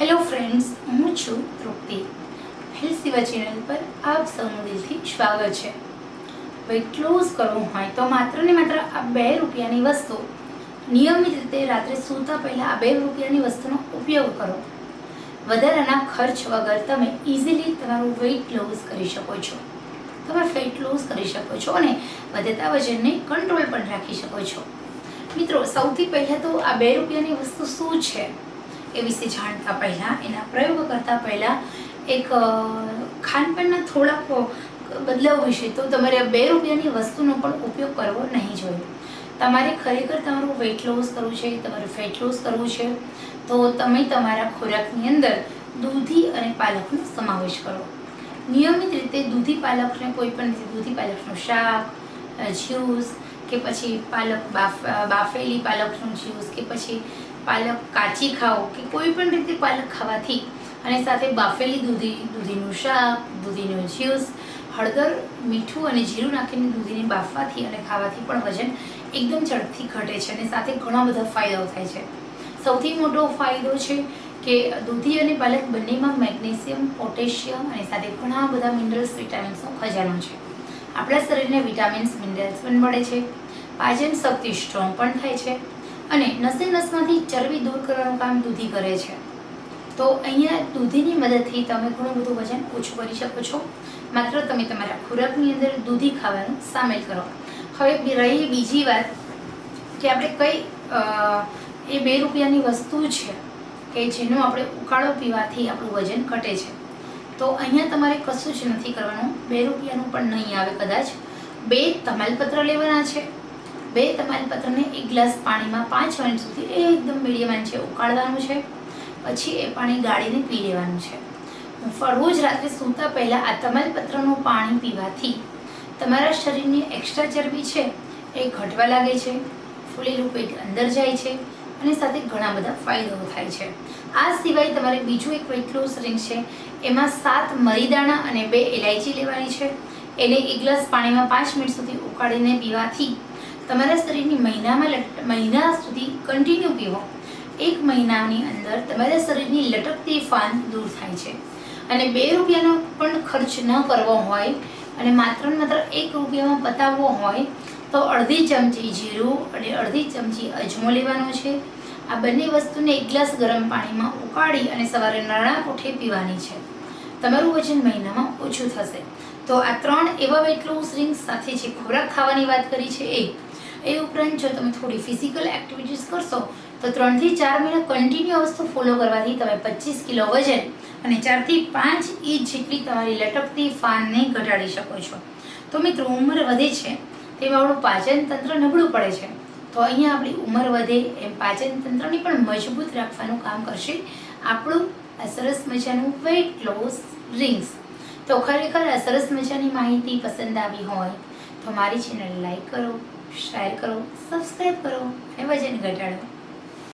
Hello friends હું છું તૃપ્તિ. Health સેવા ચેનલ પર આપ સૌનું દિલથી સ્વાગત છે. વેઇટ ક્લોઝ કરવું હોય તો માત્ર ને માત્ર આ બે રૂપિયાની વસ્તુ. નિયમિત રીતે રાત્રે સૂતા પહેલાં આ બે રૂપિયાની વસ્તુનો ઉપયોગ કરો. વધારાના ખર્ચ વગર તમે ઇઝીલી તમારું વેઇટ લોઝ કરી શકો છો. તમે ફેટ લોઝ કરી શકો છો અને વધતા વજનને કંટ્રોલ પણ રાખી શકો છો. મિત્રો, સૌથી પહેલાં તો આ બે રૂપિયાની વસ્તુ શું છે? એ વિશે જાણતા પહેલાં, એના પ્રયોગ કરતા પહેલાં એક ખાનપાનના થોડાક બદલાવ વિશે તો તમારે બે રૂપિયાની વસ્તુનો પણ ઉપયોગ કરવો નહીં જોઈએ. તમારે ખરેખર તમારું વેઇટ લોસ કરવું છે, તમારે ફેટ લોસ કરવું છે, તો તમે તમારા ખોરાકની અંદર દૂધી અને પાલકનો સમાવેશ કરો. નિયમિત રીતે દૂધી પાલકને કોઈ પણ રીતે, દૂધી પાલકનું શાક જ્યુસ કે પછી પાલક બાફ, બાફેલી પાલકનું જ્યુસ કે પછી પાલક કાચી ખાઓ કે કોઈ પણ રીતે પાલક ખાવાથી અને સાથે બાફેલી દૂધી, દૂધીનું શાક, દૂધીનું જ્યુસ, હળદર, મીઠું અને જીરું નાખીને દૂધીને બાફવાથી અને ખાવાથી પણ વજન એકદમ ઝડપથી ઘટે છે અને સાથે ઘણા બધા ફાયદાઓ થાય છે. સૌથી મોટો ફાયદો છે કે દૂધી અને પાલક બંનેમાં મેગ્નેશિયમ, પોટેશિયમ અને સાથે ઘણા બધા મિનરલ્સ વિટામિન્સનો ખજાનો છે. આપણા શરીરને વિટામિન્સ, મિનરલ્સ પણ મળે છે. પાચન શક્તિ સ્ટ્રોંગ પણ થાય છે. અને નસે નસમાંથી ચરબી દૂર કરવાનું કામ દૂધી કરે છે. તો અહીંયા દૂધીની મદદથી તમે ઘણું બધું વજન ઓછું કરી શકો છો. માત્ર તમે તમારા ખોરાકની અંદર દૂધી ખાવાનું સામેલ કરો. હવે રહી બીજી વાત કે આપણે કઈ એ બે રૂપિયાની વસ્તુ છે કે જેનો આપણે ઉકાળો પીવાથી આપણું વજન ઘટે છે. તો અહીંયા તમારે કશું જ નથી કરવાનું. બે રૂપિયાનું પણ નહીં આવે કદાચ. બે તમાલપત્ર લેવાના છે. બે તમાલપત્રને એક ગ્લાસ પાણીમાં પાંચ મિનિટ સુધી એકદમ મીડિયમ આંચે ઉકાળવાનું છે, પછી એ પાણી ગાળીને પી લેવાનું છે. રોજ રાત્રે સૂતા પહેલાં આ તમાલપત્રનું પાણી પીવાથી તમારા શરીરની એક્સ્ટ્રા ચરબી છે, એ ઘટવા લાગે છે, ફૂલેલું પેટ અંદર જાય છે અને સાથે ઘણા બધા ફાયદાઓ થાય છે. આ સિવાય તમારે બીજું એક વેટ લોસ રિંગ છે, એમાં સાત મરીદાણા અને બે ઇલાયચી લેવાની છે. એને એક ગ્લાસ પાણીમાં પાંચ મિનિટ સુધી ઉકાળીને પીવાથી તમારા શરીરની મહિનામાં મહિના સુધી કન્ટિન્યુ પીવો. એક મહિનાની અંદર તમારા શરીરની લટકતી ફાન દૂર થાય છે. અને બે રૂપિયાનો પણ ખર્ચ ન કરવો હોય અને માત્ર માત્ર એક રૂપિયામાં પતાવવો હોય, તો અડધી ચમચી જીરું અને અડધી ચમચી અજમો લેવાનો છે. આ બંને વસ્તુને એક ગ્લાસ ગરમ પાણીમાં ઉકાળી અને સવારે નરણા કોઠે પીવાની છે. તમારું વજન મહિનામાં ઓછું થશે. તો આ ત્રણ એવા વેટ લોસ રિંગ્સ સાથે જે ખોરાક ખાવાની વાત કરી છે એ એ ઉપરાંત જો તમે થોડી ફિઝિકલ એક્ટિવિટીઝ કરશો, તો ત્રણથી ચાર મહિના કન્ટિન્યુ વસ્તુ ફોલો કરવાથી તમે પચીસ કિલો વજન અને ચારથી પાંચ ઇંચ જેટલી તમારી લટકતી ફાનને ઘટાડી શકો છો. તો મિત્રો, ઉંમર વધે છે, તેમાં આપણું પાચન તંત્ર નબળું પડે છે. તો અહીંયા આપણી ઉંમર વધે, એમ પાચન તંત્રને પણ મજબૂત રાખવાનું કામ કરશે આપણું આ સરસ મજાનું વેઇટ લોસ રિંગ્સ તો ખરેખર આ સરસ મજાની માહિતી પસંદ આવી હોય, તો મારી ચેનલ લાઈક કરો શેર કરો સબસ્ક્રાઈબ કરો અને વજન ઘટાડો.